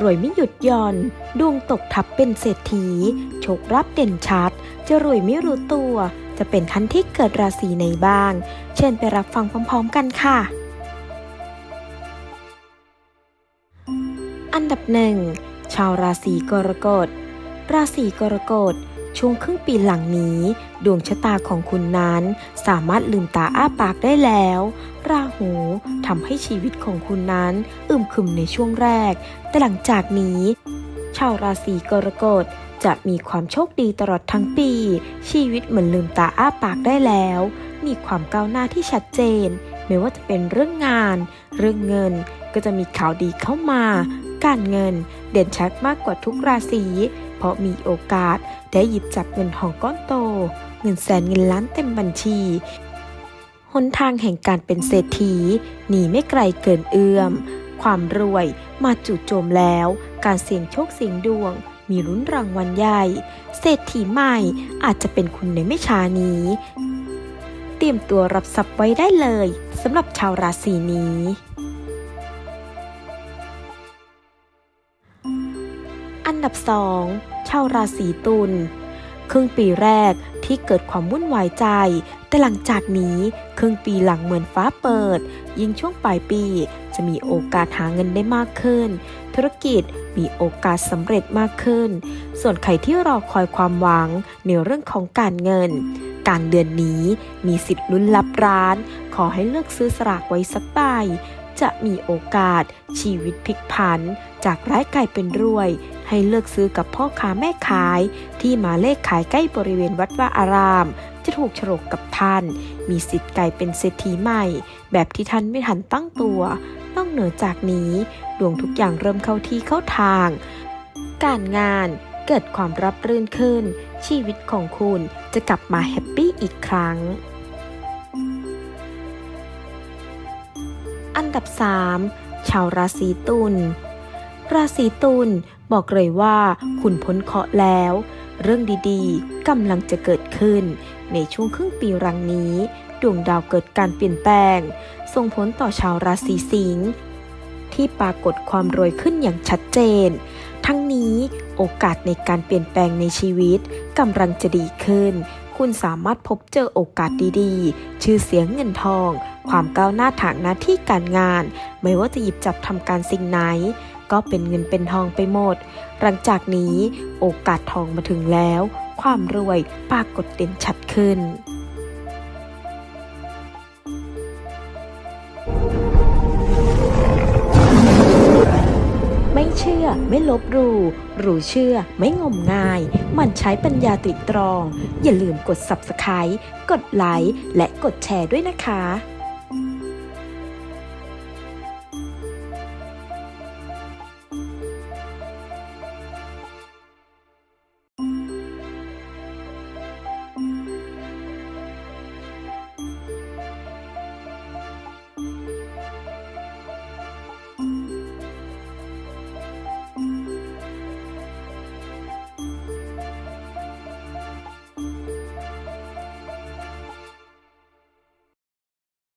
รวยไม่หยุดย่อน ดวงตกทับเป็นเศรษฐีโชครับเด่นชัด จะรวยไม่รู้ตัว จะเป็นท่านที่เกิดราศีไหนบ้าง เชิญไปรับฟังพร้อม ๆ กันค่ะ อันดับหนึ่งชาวราศีกรกฎ ราศีกรกฎ ช่วงครึ่งปีหลังนี้ ดวงชะตาของคุณนั้นสามารถลืมตาอ้าปากได้แล้ว ราหูทำให้ชีวิตของคุณนั้นอึมครึมในช่วงแรก แต่หลังจากนี้ ชาวราศีกรกฎจะมีความโชคดีตลอดทั้งปี ชีวิตเหมือนลืมตาอ้าปากได้แล้ว มีความก้าวหน้าที่ชัดเจน ไม่ว่าจะเป็นเรื่องงาน เรื่องเงินก็จะมีข่าวดีเข้ามา การเงินเด่นชัดมากกว่าทุกราศี เพราะมีโอกาสได้หยิบจับเงินทองก้อนโต เงินแสนเงินล้านเต็มบัญชีหนทางแห่งการเป็นเศรษฐีหนีไม่ไกลเกินเอื้อม ความรวยมาจู่โจมแล้ว การเสี่ยงโชคเสี่ยงดวง มีลุ้นรางวัลใหญ่ เศรษฐีใหม่อาจจะเป็นคุณในไม่ช้านี้ เตรียมตัวรับทรัพย์ไว้ได้เลยสำหรับชาวราศีนี้ อันดับ2ชาวราศีตุลครึ่งปีแรกที่เกิดความวุ่นวายใจ แต่หลังจากนี้ครึ่งปีหลังเหมือนฟ้าเปิด ยิ่งช่วงปลายปีจะมีโอกาสหาเงินได้มากขึ้น ธุรกิจมีโอกาสสำเร็จมากขึ้น ส่วนใครที่รอคอยความหวังในเรื่องของการเงินการเดือนนี้มีสิทธิ์ลุ้นลับร้าน ขอให้เลือกซื้อสลากไว้สักใบจะมีโอกาสชีวิตพลิกผัน จากร้ายกลายเป็นรวย ให้เลือกซื้อกับพ่อค้าแม่ขาย ที่มาเลขขายใกล้บริเวณวัดว่าอาราม จะถูกฉลกกับท่าน มีสิทธิ์กลายเป็นเศรษฐีใหม่ แบบที่ท่านไม่ทันตั้งตัวนอกเหนือจากนี้ ดวงทุกอย่างเริ่มเข้าที่เข้าทาง การงานเกิดความรับรื่นขึ้น ชีวิตของคุณจะกลับมาแฮปปี้อีกครั้ง อันดับ 3 ชาวราศีตุล ราศีตุลบอกเลยว่าคุณพ้นเคราะห์แล้ว เรื่องดีๆกำลังจะเกิดขึ้น ในช่วงครึ่งปีรังนี้ ดวงดาวเกิดการเปลี่ยนแปลง ส่งผลต่อชาวราศีสิงห์ที่ปรากฏความรวยขึ้นอย่างชัดเจน ทั้งนี้โอกาสในการเปลี่ยนแปลงในชีวิตกำลังจะดีขึ้น คุณสามารถพบเจอโอกาสดีๆ ชื่อเสียงเงินทอง ความก้าวหน้าทางหน้าที่การงาน ไม่ว่าจะหยิบจับทำการสิ่งไหน ก็เป็นเงินเป็นทองไปหมด หลังจากนี้โอกาสทองมาถึงแล้ว ความรวยปรากฏเด่นชัดขึ้นไม่เชื่อไม่ลบหลู่รู้เชื่อไม่งมงาย มันใช้ปัญญาตริตรอง อย่าลืมกด Subscribe กดไลค์และกดแชร์ด้วยนะคะ